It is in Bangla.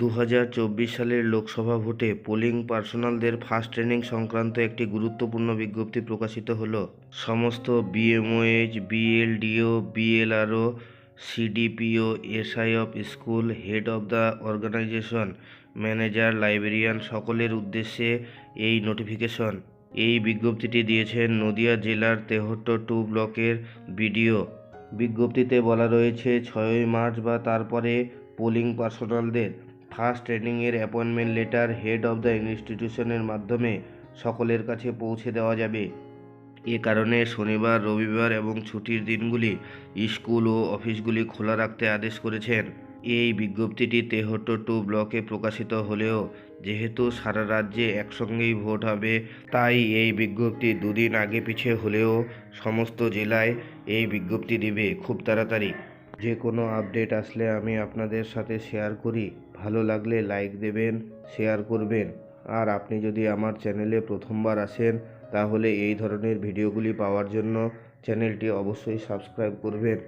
দু হাজার চব্বিশ সালের লোকসভা ভোটে পোলিং পার্সোনালদের ফার্স্ট ট্রেনিং সংক্রান্ত একটি গুরুত্বপূর্ণ বিজ্ঞপ্তি প্রকাশিত হলো। সমস্ত BMOH BLDO BLRO CDPO SI of school head of the organisation manager librarian সকলের উদ্দেশ্যে এই নোটিফিকেশন এই বিজ্ঞপ্তিটি দিয়েছেন নদিয়া জেলার তেহট্ট টু ব্লকের বিডিও। বিজ্ঞপ্তিতে বলা রয়েছে, ছয়ই মার্চ বা তারপরে পোলিং পার্সোনালদের ফার্স্ট ট্রেনিংয়ের appointment letter head of the ইনস্টিটিউশনের মাধ্যমে সকলের কাছে পৌঁছে দেওয়া যাবে। এ কারণে শনিবার, রবিবার এবং ছুটির দিনগুলি স্কুল ও অফিসগুলি খোলা রাখতে আদেশ করেছেন। এই বিজ্ঞপ্তিটি তেহট্ট টু ব্লকে প্রকাশিত হলেও যেহেতু সারা রাজ্যে একসঙ্গেই ভোট হবে, তাই এই বিজ্ঞপ্তি দুদিন আগে পিছে হলেও সমস্ত জেলায় এই বিজ্ঞপ্তি দিবে খুব তাড়াতাড়ি। যে কোনো আপডেট আসলে আমি আপনাদের সাথে শেয়ার করি। ভালো লাগলে লাইক দেবেন, শেয়ার করবেন। আর আপনি যদি আমার চ্যানেলে প্রথমবার আসেন, তাহলে এই ধরনের ভিডিওগুলি পাওয়ার জন্য চ্যানেলটি অবশ্যই সাবস্ক্রাইব করবেন।